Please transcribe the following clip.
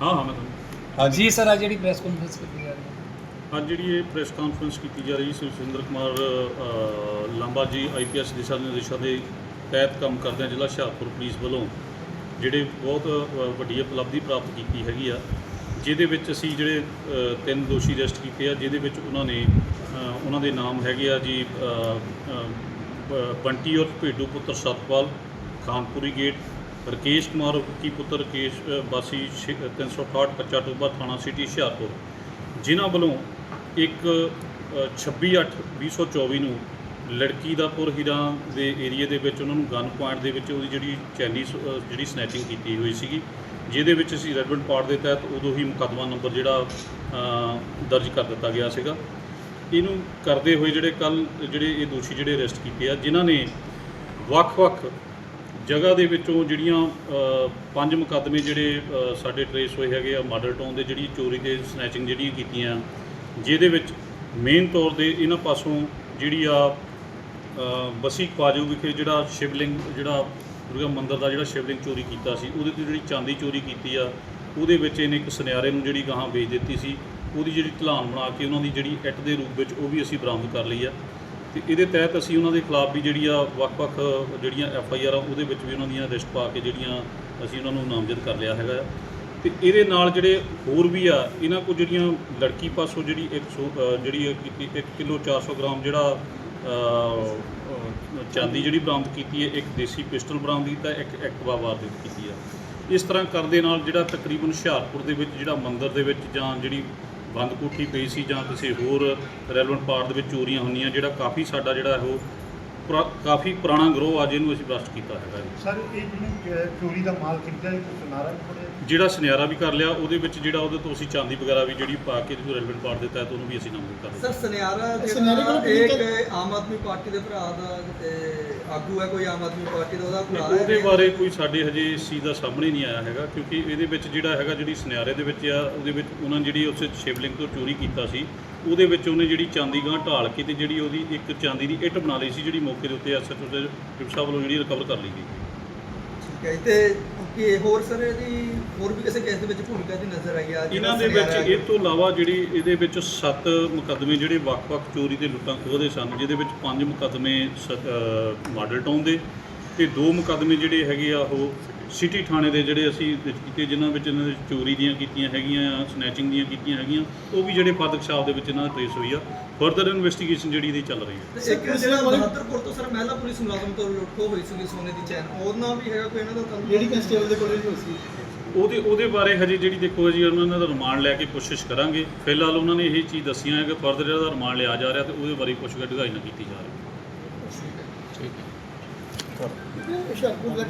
ਹਾਂ ਹਾਂ ਮੈਂ ਤੁਹਾਨੂੰ। ਹਾਂਜੀ। ਸਰ ਆ ਜਿਹੜੀ ਪ੍ਰੈਸ ਕਾਨਫਰੰਸ ਕੀਤੀ ਜਾ ਰਹੀ ਹੈ। ਅੱਜ ਜਿਹੜੀ ਇਹ ਪ੍ਰੈਸ ਕਾਨਫਰੰਸ ਕੀਤੀ ਜਾ ਰਹੀ ਸੀ ਸੁਰਿੰਦਰ ਕੁਮਾਰ ਅ, ਲਾਂਬਾ ਜੀ ਆਈਪੀਐਸ ਦਿਸ਼ਾ ਨਿਰਦੇਸ਼ਾਂ ਦੇ ਤਹਿਤ ਕੰਮ ਕਰਦੇ ਜ਼ਿਲ੍ਹਾ ਹੁਸ਼ਿਆਰਪੁਰ ਪੁਲਿਸ ਵੱਲੋਂ ਜਿਹੜੇ ਬਹੁਤ ਅ, ਵੱਡੀ ਉਪਲਬਧੀ ਪ੍ਰਾਪਤ ਕੀਤੀ ਹੈਗੀ ਆ ਜਿਹਦੇ ਵਿੱਚ ਅਸੀਂ ਜਿਹੜੇ ਅ, ਤਿੰਨ ਦੋਸ਼ੀ ਅਰੈਸਟ ਕੀਤੇ ਆ ਜਿਹਦੇ ਵਿੱਚ ਉਹਨਾਂ ਨੇ ਅ, ਉਹਨਾਂ ਦੇ ਨਾਮ ਹੈਗੇ ਆ ਜੀ ਅ, ਅ, ਬ- ਬੰਟੀ ਔਰ ਭੇਡੂ ਪੁੱਤਰ ਸਤਪਾਲ ਖਾਨਪੁਰੀ ਗੇਟ ਰਕੇਸ਼ ਕੁਮਾਰ ਕੀ ਪੁੱਤਰ ਰਕੇਸ਼ ਅ, ਵਾਸੀ ਛੇ- 368 ਕੱਚਾ ਟੋਬਾ ਥਾਣਾ ਸਿਟੀ ਹੁਸ਼ਿਆਰਪੁਰ। ਜਿਨ੍ਹਾਂ ਵੱਲੋਂ ਇੱਕ 26/8/2024 ਨੂੰ ਲੜਕੀ ਦਾ ਪੁਰ ਹੀਰਾ ਦੇ ਏਰੀਆ ਦੇ ਵਿੱਚ ਉਹਨਾਂ ਨੂੰ ਗਨ ਪੁਆਇੰਟ ਦੇ ਵਿੱਚ ਉਹਦੀ ਜਿਹੜੀ ਚੈਨੀ ਜਿਹੜੀ ਸਨੈਚਿੰਗ ਕੀਤੀ ਹੋਈ ਸੀਗੀ ਜਿਹਦੇ ਵਿੱਚ ਅਸੀਂ ਰੈਡਮੈਂਟ ਪਾਰਟ ਦੇ ਤਹਿਤ ਉਦੋਂ ਹੀ ਮੁਕੱਦਮਾ ਨੰਬਰ ਜਿਹੜਾ ਦਰਜ ਕਰ ਦਿੱਤਾ ਗਿਆ ਸੀਗਾ। ਇਹਨੂੰ ਕਰਦੇ ਹੋਏ ਜਿਹੜੇ ਕੱਲ ਜਿਹੜੇ ਇਹ ਦੋਸ਼ੀ ਜਿਹੜੇ ਅਰੈਸਟ ਕੀਤੇ ਆ ਜਿਨ੍ਹਾਂ ਨੇ ਵੱਖ-ਵੱਖ ਜਗ੍ਹਾ ਦੇ ਵਿੱਚੋਂ ਜਿਹੜੀਆਂ ਪੰਜ ਮੁਕੱਦਮੇ ਜਿਹੜੇ ਸਾਡੇ ਟਰੇਸ ਹੋਏ ਹੈਗੇ ਆ ਮਾਡਲ ਟਾਊਨ ਦੇ ਜਿਹੜੀ ਚੋਰੀ ਤੇ ਸਨੈਚਿੰਗ ਜਿਹੜੀਆਂ ਕੀਤੀਆਂ ਜਿਹਦੇ ਵਿੱਚ ਮੇਨ ਤੌਰ ਤੇ ਇਹਨਾਂ ਪਾਸੋਂ ਜਿਹੜੀ ਆ ਅ, ਬਸੀ ਕਾਜੂ ਵਿਖੇ ਜਿਹੜਾ ਸ਼ਿਵਲਿੰਗ ਜਿਹੜਾ ਦੁਰਗਾ ਮੰਦਿਰ ਦਾ ਜਿਹੜਾ ਸ਼ਿਵਲਿੰਗ ਚੋਰੀ ਕੀਤਾ ਸੀ ਉਹਦੇ ਤੋਂ ਜਿਹੜੀ ਚਾਂਦੀ ਚੋਰੀ ਕੀਤੀ ਆ ਉਹਦੇ ਵਿੱਚ ਇਹਨੇ ਇੱਕ ਸੁਨਿਆਰੇ ਨੂੰ ਜਿਹੜੀ ਗਾਹਾਂ ਵੇਚ ਦਿੱਤੀ ਸੀ। ਉਹਦੀ ਜਿਹੜੀ ਢਲਾਨ ਬਣਾ ਕੇ ਉਹਨਾਂ ਦੀ ਜਿਹੜੀ ਇੱਟ ਦੇ ਰੂਪ ਵਿੱਚ ਉਹ ਵੀ ਅਸੀਂ ਬਰਾਮਦ ਕਰ ਲਈ ਆ ਤੇ ਇਹਦੇ ਤਹਿਤ ਅਸੀਂ ਉਹਨਾਂ ਦੇ ਖਿਲਾਫ ਵੀ ਜਿਹੜੀ ਆ ਵੱਖ-ਵੱਖ ਜਿਹੜੀਆਂ ਐਫ ਆਈ ਆਰ ਆ ਉਹਦੇ ਵਿੱਚ ਵੀ ਉਹਨਾਂ ਦੀਆਂ ਰਿਸਟ ਪਾ ਕੇ ਜਿਹੜੀਆਂ ਅਸੀਂ ਉਹਨਾਂ ਨੂੰ ਨਾਮਜ਼ਦ ਕਰ ਲਿਆ ਹੈਗਾ ਆ। ਤੇ ਇਹਦੇ ਨਾਲ ਜਿਹੜੇ ਹੋਰ ਵੀ ਆ ਇਹਨਾਂ ਕੋਲ ਜਿਹੜੀਆਂ ਲੜਕੀ ਪਾਸੋਂ ਜਿਹੜੀ 100 ਅ, ਜਿਹੜੀ ਕੀਤੀ 1 ਕਿਲੋ 400 ਗ੍ਰਾਮ ਜਿਹੜਾ ਚਾਂਦੀ ਜਿਹੜੀ ਬਰਾਮਦ ਕੀਤੀ ਹੈ ਇੱਕ ਦੇਸੀ ਪਿਸਟਲ ਬਰਾਮਦ ਕੀਤਾ ਇੱਕ ਐਕਟਿਵਾ ਵਾਰਦਾਤ ਕੀਤੀ ਆ ਇਸ ਤਰ੍ਹਾਂ ਕਰਦੇ ਨਾਲ ਜਿਹੜਾ ਤਕਰੀਬਨ ਹੁਸ਼ਿਆਰਪੁਰ ਦੇ ਵਿੱਚ ਜਿਹੜਾ ਮੰਦਿਰ ਦੇ ਵਿੱਚ ਜਾਂ ਜਿਹੜੀ ਬੰਦ ਕੋਠੀ ਪਈ ਸੀ ਜਾਂ ਕਿਸੇ ਹੋਰ ਰੈਲੇਵੈਂਟ ਪਾਰਟ ਦੇ ਵਿੱਚ ਚੋਰੀਆਂ ਹੁੰਦੀਆਂ, ਜਿਹੜਾ ਕਾਫੀ ਸਾਡਾ ਜਿਹੜਾ ਉਹ ਪੁਰਾ- ਕਾਫੀ ਪੁਰਾਣਾ ਗਰੋਹ ਆ ਜਿਹਨੂੰ ਅਸੀਂ ਬਰਸਟ ਕੀਤਾ ਹੈਗਾ ਜੀ। ਸਰ ਇਹ ਜਿਹਨੇ ਚੋਰੀ ਦਾ ਮਾਲ ਖਰੀਦਿਆ ਇਹ ਕੋਈ ਸੁਨਾਰਾ ਵੀ ਫੜਿਆ? ਜਿਹੜਾ ਸੁਨਿਆਰਾ ਵੀ ਕਰ ਲਿਆ ਉਹਦੇ ਵਿੱਚ ਜਿਹੜਾ ਉਹਦੇ ਤੋਂ ਅਸੀਂ ਚਾਂਦੀ ਵਗੈਰਾ ਵੀ ਜਿਹੜੀ ਪਾ ਕੇ ਜਿਹਨੂੰ ਰੈਲੇਵੈਂਟ ਪਾਰਟ ਦੇ ਤਹਿਤ ਉਹਨੂੰ ਵੀ ਅਸੀਂ ਨਾਮਜ਼ਦ ਕਰ ਦਿੱਤਾ। ਸਰ ਸੁਨਿਆਰਾ ਸੁਨਿਆਰੇ ਜਿਹੜਾ ਇੱਕ ਆਮ ਆਦਮੀ ਪਾਰਟੀ ਦੇ ਭਰਾ ਦਾ ਤੇ ਆਗੂ ਹੈ ਕੋਈ ਆਮ ਆਦਮੀ ਪਾਰਟੀ ਦਾ ਉਹਦਾ ਭਰਾ ਉਹਦੇ ਹੈ ਬਾਰੇ ਕੋਈ ਸਾਡੇ ਹਜੇ ਇਸ ਚੀਜ਼ ਦਾ ਸਾਹਮਣੇ ਨਹੀਂ ਆਇਆ ਹੈਗਾ ਕਿਉਂਕਿ ਇਹਦੇ ਵਿੱਚ ਜਿਹੜਾ ਹੈਗਾ ਜਿਹੜੀ ਸੁਨਿਆਰੇ ਦੇ ਵਿੱਚ ਆ ਉਹਦੇ ਵਿੱਚ ਉਹਨਾਂ ਨੇ ਜਿਹੜੀ ਉਸੇ ਸ਼ਿਵਲਿੰਗ ਤੋਂ ਚੋਰੀ ਕੀਤਾ ਸੀ ਉਹਦੇ ਵਿੱਚ ਉਹਨੇ ਜਿਹੜੀ ਚਾਂਦੀ ਗਾਂ ਢਾਲ ਕੇ ਤੇ ਜਿਹੜੀ ਉਹਦੀ ਇੱਕ ਚਾਂਦੀ ਦੀ ਇੱਟ ਬਣਾ ਲਈ ਸੀ ਜਿਹੜੀ ਮੌਕੇ ਦੇ ਉੱਤੇ ਐਸਐਚਓ ਦੇ ਸਾਹਿਬ ਵੱਲੋਂ ਜਿਹੜੀ ਰਿਕਵਰ ਕਰ ਲਈ ਗਈ। ਠੀਕ ਹੈ ਜੀ, ਤੇ ਕਿ ਹੋਰ ਸਰ ਇਹਦੀ ਹੋਰ ਵੀ ਕਿਸੇ ਕੇਸ ਦੇ ਵਿੱਚ ਭੂਮਿਕਾ ਦੀ ਨਜ਼ਰ ਆਈ ਆ ਜਿਹੜਾ ਇਹਨਾਂ ਦੇ ਵਿੱਚ ਇਹ ਤੋਂ ਇਲਾਵਾ ਜਿਹੜੀ ਇਹਦੇ ਵਿੱਚ ਸੱਤ ਮੁਕੱਦਮੇ ਜਿਹੜੇ ਵੱਖ-ਵੱਖ ਚੋਰੀ ਤੇ ਲੁੱਟਾਂ ਖੋਹ ਦੇ ਸਨ ਜਿਹਦੇ ਵਿੱਚ ਪੰਜ ਮੁਕੱਦਮੇ ਸ- ਮਾਡਲ ਟਾਊਨ ਦੇ ਤੇ ਦੋ ਮੁਕੱਦਮੇ ਜਿਹੜੇ ਹੈਗੇ ਆ ਉਹ ਸਿਟੀ ਥਾਣੇ ਦੇ ਜਿਹੜੇ ਅਸੀਂ ਵਿੱਚ ਕੀਤੇ ਜਿਨ੍ਹਾਂ ਵਿੱਚ ਇਹਨਾਂ ਦੇ ਚੋਰੀ ਦੀਆਂ ਕੀਤੀਆਂ ਹੈਗੀਆਂ ਆ ਸਨੈਚਿੰਗ ਦੀਆਂ ਕੀਤੀਆਂ ਹੈਗੀਆਂ ਉਹ ਵੀ ਜਿਹੜੇ ਫਾਦਕਸ਼ਾਪ ਦੇ ਵਿੱਚ ਇਹਨਾਂ ਦਾ ਟ੍ਰੇਸ ਹੋਈ ਆ। ਫਰਦਰ ਇਨਵੈਸਟੀਗੇਸ਼ਨ ਜਿਹੜੀ ਇਹਦੀ ਚੱਲ ਰਹੀ ਹੈ। ਤੇ ਇੱਕ ਜਿਹੜਾ ਬਹਾਦਰਪੁਰ ਤੋਂ ਸਰ ਮਹਿਲਾ ਪੁਲਿਸ ਮੁਲਾਜ਼ਮ ਤੋਂ ਲੁੱਟੋ ਹੋਈ ਸੀ ਸੋਨੇ ਦੀ ਚੈਨ ਉਹਦਾ ਵੀ ਹੈਗਾ ਕੋਈ ਇਹਨਾਂ ਦਾ ਤਾਲੁਕ ਜਿਹੜੀ ਕਨਸਟੇਬਲ ਦੇ ਕੋਲ ਹੋਈ ਸੀ। ਉਹਦੇ ਉਹਦੇ ਬਾਰੇ ਹਜੇ ਜਿਹੜੀ ਦੇਖੋ ਜੀ ਉਹਨਾਂ ਦਾ ਰਿਮਾਂਡ ਲੈ ਕੇ ਕੋਸ਼ਿਸ਼ ਕਰਾਂਗੇ। ਫਿਲਹਾਲ ਉਹਨਾਂ ਨੇ ਇਹ ਚੀਜ਼ ਦੱਸੀਆਂ ਹੈ ਕਿ ਫਰਦਰ ਜਿਹੜਾ ਰਿਮਾਂਡ ਲਿਆ ਜਾ ਰਿਹਾ ਤੇ ਉਹਦੇ ਬਾਰੇ ਪੁੱਛਗਿੱਛ ਢਗਾਈ ਨਾ ਕੀਤੀ ਜਾ ਰਹੀ। ਹੁਸ਼ਿਆਰਪੁਰ ਦਾ